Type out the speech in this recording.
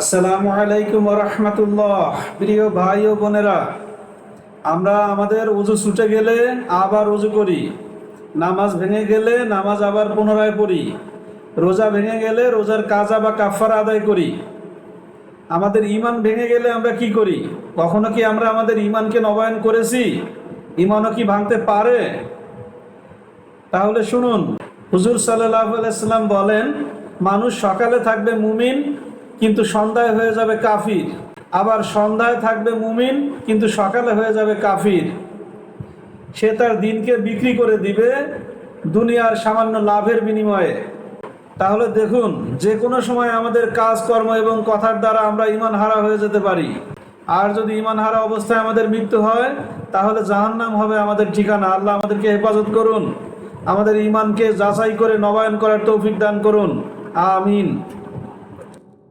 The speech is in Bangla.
আসসালামু আলাইকুম রহমতুল্লাহ। প্রিয় ভাই ও বোনেরা, আমরা আমাদের উজু ছুটে গেলে আবার উজু করি, নামাজ ভেঙে গেলে নামাজ আবার পুনরায় পড়ি, রোজা ভেঙে গেলে রোজার কাজা বা কাফারা আদায় করি। আমাদের ইমান ভেঙে গেলে আমরা কি করি? কখনো কি আমরা আমাদের ইমানকে নবায়ন করেছি? ইমানও কি ভাঙতে পারে? তাহলে শুনুন, হুজুর সাল্লাহ আলাইসাল্লাম বলেন, মানুষ সকালে থাকবে মুমিন কিন্তু সন্ধ্যায় হয়ে যাবে কাফির। আবার সন্ধ্যায় থাকবে মুমিন, কিন্তু সকালে হয়ে যাবে কাফির। সে তার দিনকে বিক্রি করে দিবে দুনিয়ার সামান্য লাভের বিনিময়ে। তাহলে দেখুন, যে কোনো সময় আমাদের কাজকর্ম এবং কথার দ্বারা আমরা ইমান হারা হয়ে যেতে পারি। আর যদি ইমান হারা অবস্থায় আমাদের মৃত্যু হয়, তাহলে জাহান্নাম হবে আমাদের ঠিকানা। আল্লাহ আমাদেরকে হেফাজত করুন। আমাদের ইমানকে যাচাই করে নবায়ন করার তৌফিক দান করুন। আমিন।